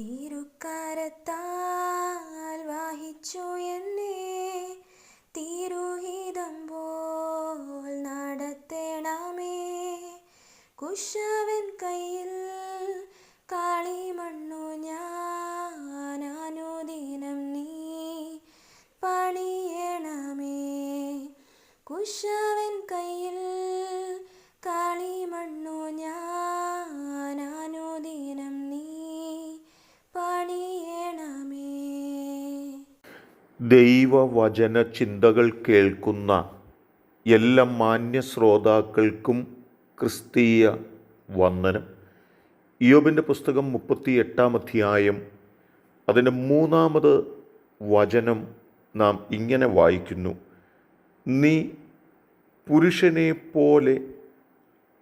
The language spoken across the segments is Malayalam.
തിരുക്കരത്താൽ വാഹിച്ചു എന്നെ തിരുഹിതം പോൽ നടത്തേണമേ. കുശവൻ കയ്യിൽ കാളിമണ്ണു ഞാൻ അനുദിനം നീ പണിയണമേ. കുശവൻ ദൈവവചന ചിന്തകൾ കേൾക്കുന്ന എല്ലാ മാന്യ ശ്രോതാക്കൾക്കും ക്രിസ്തീയ വന്ദനം. യോബിന്റെ പുസ്തകം മുപ്പത്തി എട്ടാം അധ്യായം. അതിന്റെ മൂന്നാമത് വചനം നാം ഇങ്ങനെ വായിക്കുന്നു. നീ പുരുഷനെ പോലെ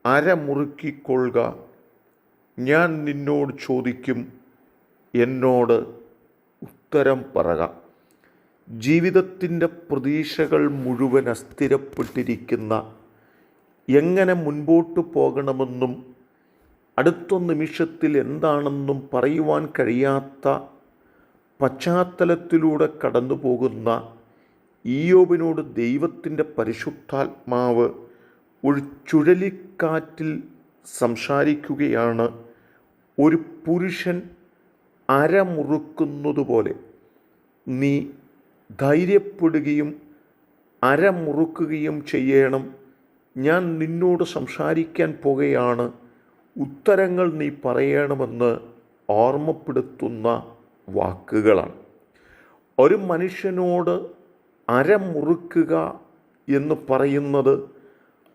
അരമുറുക്കിക്കൊള്ളുക. ഞാൻ നിന്നോട് ചോദിക്കും എന്നോട് ഉത്തരം പറക. ജീവിതത്തിന്റെ പ്രതീക്ഷകൾ മുഴുവൻ അസ്ഥിരപ്പെട്ടിരിക്കുന്ന എങ്ങനെ മുൻപോട്ട് പോകണമെന്നും അടുത്ത നിമിഷത്തിൽ എന്താണെന്നും പറയുവാൻ കഴിയാത്ത പശ്ചാത്തലത്തിലൂടെ കടന്നു പോകുന്ന ഈയോബിനോട് ദൈവത്തിന്റെ പരിശുദ്ധാത്മാവ് ഒരു ചുഴലിക്കാറ്റിൽ സംസാരിക്കുകയാണ്. ഒരു പുരുഷൻ അരമുറുക്കുന്നതുപോലെ നീ ധൈര്യപ്പെടുകയും അരമുറുക്കുകയും ചെയ്യണം. ഞാൻ നിന്നോട് സംസാരിക്കാൻ പോകുകയാണ് ഉത്തരങ്ങൾ നീ പറയണമെന്ന് ഓർമ്മപ്പെടുത്തുന്ന വാക്കുകളാണ്. ഒരു മനുഷ്യനോട് അരമുറുക്കുക എന്ന് പറയുന്നത്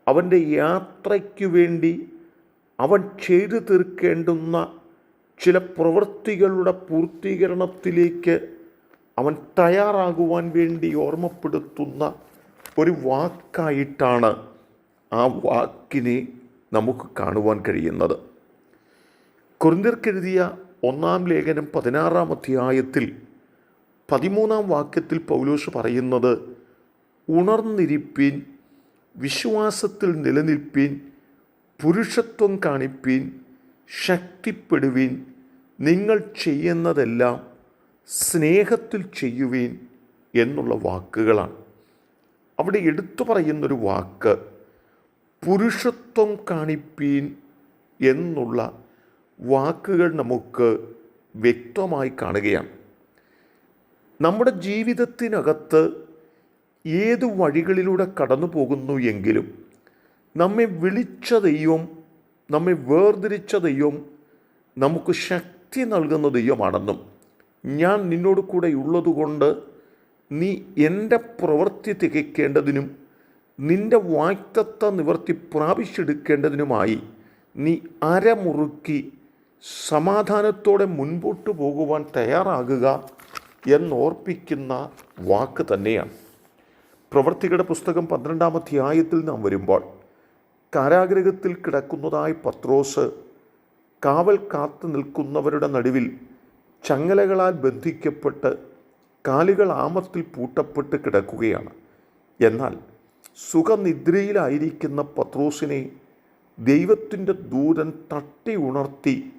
അവന്റെ യാത്രയ്ക്ക് വേണ്ടി അവൻ ചെയ്തു തീർക്കേണ്ടുന്ന ചില പ്രവൃത്തികളുടെ പൂർത്തീകരണത്തിലേക്ക് അവൻ തയ്യാറാകുവാൻ വേണ്ടി ഓർമ്മപ്പെടുത്തുന്ന ഒരു വാക്കായിട്ടാണ് ആ വാക്കിനെ നമുക്ക് കാണുവാൻ കഴിയുന്നത്. കുറിന്തിർക്കെഴുതിയ ഒന്നാം ലേഖനം പതിനാറാം അധ്യായത്തിൽ പതിമൂന്നാം വാക്യത്തിൽ പൗലോസ് പറയുന്നത് ഉണർന്നിരിപ്പിൻ വിശ്വാസത്തിൽ നിലനിൽപ്പിൻ പുരുഷത്വം കാണിപ്പീൻ ശക്തിപ്പെടുവിൻ നിങ്ങൾ ചെയ്യുന്നതെല്ലാം സ്നേഹത്തിൽ ചെയ്യുവീൻ എന്നുള്ള വാക്കുകളാണ്. അവിടെ എടുത്തു പറയുന്നൊരു വാക്ക് പുരുഷത്വം കാണിപ്പീൻ എന്നുള്ള വാക്കുകൾ നമുക്ക് വ്യക്തമായി കാണുകയാണ്. നമ്മുടെ ജീവിതത്തിനകത്ത് ഏത് വഴികളിലൂടെ കടന്നു പോകുന്നു എങ്കിലും നമ്മെ വിളിച്ച ദൈവം നമ്മെ വേർതിരിച്ച ദൈവം നമുക്ക് ശക്തി നൽകുന്ന ദൈവമാണെന്നും ഞാൻ നിന്നോട് കൂടെ ഉള്ളതുകൊണ്ട് നീ എന്റെ പ്രവൃത്തി തികയ്ക്കേണ്ടതിനും നിന്റെ വാക്തത്വ നിവർത്തി പ്രാപിച്ചെടുക്കേണ്ടതിനുമായി നീ അരമുറുക്കി സമാധാനത്തോടെ മുൻപോട്ട് പോകുവാൻ തയ്യാറാകുക എന്നോർപ്പിക്കുന്ന വാക്ക് തന്നെയാണ്. പ്രവർത്തികളുടെ പുസ്തകം പന്ത്രണ്ടാം അധ്യായത്തിൽ നാം വരുമ്പോൾ കാരാഗ്രഹത്തിൽ കിടക്കുന്നതായി പത്രോസ് കാവൽ കാത്തു നിൽക്കുന്നവരുടെ നടുവിൽ ചങ്ങലകളാൽ ബന്ധിക്കപ്പെട്ട് കാലുകൾ ആമത്തിൽ പൂട്ടപ്പെട്ട് കിടക്കുകയാണ്. എന്നാൽ സുഖനിദ്രയിലായിരിക്കുന്ന പത്രോസിനെ ദൈവത്തിന്റെ ദൂതൻ തട്ടി ഉണർത്തി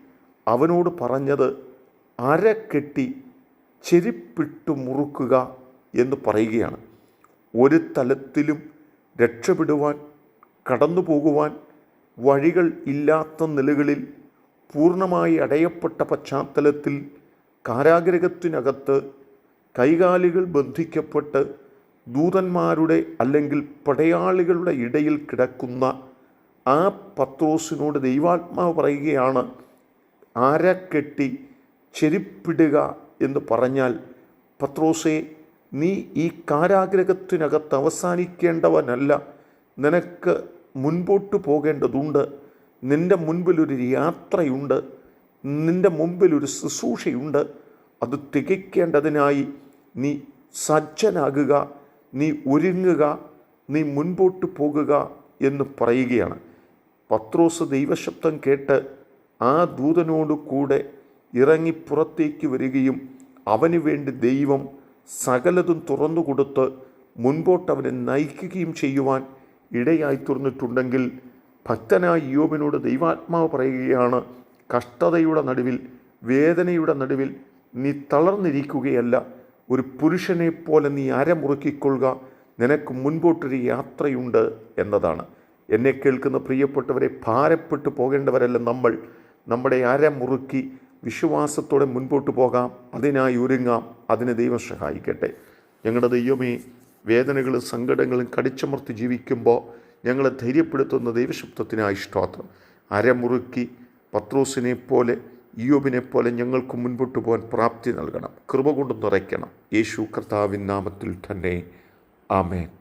അവനോട് പറഞ്ഞത് അര കെട്ടി ചെരിപ്പിട്ട് മുറുക്കുക എന്ന് പറയുകയാണ്. ഒരു തലത്തിലും രക്ഷപ്പെടുവാൻ കടന്നു പോകുവാൻ വഴികൾ ഇല്ലാത്ത നിലകളിൽ പൂർണമായി അടയപ്പെട്ട പശ്ചാത്തലത്തിൽ കാരാഗ്രഹത്തിനകത്ത് കൈകാലികൾ ബന്ധിക്കപ്പെട്ട് ദൂതന്മാരുടെ അല്ലെങ്കിൽ പടയാളികളുടെ ഇടയിൽ കിടക്കുന്ന ആ പത്രോസിനോട് ദൈവാത്മാവ് പറയുകയാണ് ആരക്കെട്ടി ചെരിപ്പിടുക എന്ന് പറഞ്ഞാൽ പത്രോസെ നീ ഈ കാരാഗ്രഹത്തിനകത്ത് അവസാനിക്കേണ്ടവനല്ല. നിനക്ക് മുൻപോട്ട് പോകേണ്ടതുണ്ട്. നിന്റെ മുൻപിലൊരു യാത്രയുണ്ട്. നിന്റെ മുമ്പിൽ ഒരു ശുശ്രൂഷയുണ്ട്. അത് തികയ്ക്കേണ്ടതിനായി നീ സജ്ജനാകുക നീ ഒരുങ്ങുക നീ മുൻപോട്ട് പോകുക എന്ന് പറയുകയാണ്. പത്രോസ് ദൈവശബ്ദം കേട്ട് ആ ദൂതനോട് കൂടെ ഇറങ്ങി പുറത്തേക്ക് വരികയും അവന് വേണ്ടി ദൈവം സകലതും തുറന്നു കൊടുത്ത് മുൻപോട്ട് അവനെ നയിക്കുകയും ചെയ്യുവാൻ ഇടയായി തീർന്നിട്ടുണ്ടെങ്കിൽ ഭക്തനായ യോബിനോട് ദൈവാത്മാവ് പറയുകയാണ് കഷ്ടതയുടെ നടുവിൽ വേദനയുടെ നടുവിൽ നീ തളർന്നിരിക്കുകയല്ല. ഒരു പുരുഷനെ പോലെ നീ അരമുറുക്കിക്കൊള്ളുക. നിനക്ക് മുൻപോട്ടൊരു യാത്രയുണ്ട് എന്നതാണ്. എന്നെ കേൾക്കുന്ന പ്രിയപ്പെട്ടവരെ ഭാരപ്പെട്ടു പോകേണ്ടവരല്ല നമ്മൾ. നമ്മുടെ അരമുറുക്കി വിശ്വാസത്തോടെ മുൻപോട്ട് പോകാം. അതിനായി ഒരുങ്ങാം. അതിന് ദൈവം സഹായിക്കട്ടെ. ഞങ്ങളുടെ ദൈവമേ വേദനകളും സങ്കടങ്ങളും കടിച്ചമർത്തി ജീവിക്കുമ്പോൾ ഞങ്ങളെ ധൈര്യപ്പെടുത്തുന്ന ദൈവശബ്ദത്തിനായി സ്തോത്രം. അരമുറുക്കി പത്രോസിനെ പോലെ ഇയോബിനെ പോലെ ഞങ്ങൾക്ക് മുൻപോട്ട് പോകാൻ പ്രാപ്തി നൽകണം. കൃപ കൊണ്ട് നിറയ്ക്കണം. യേശു കർത്താവിൻ നാമത്തിൽ തന്നെ. ആമേൻ.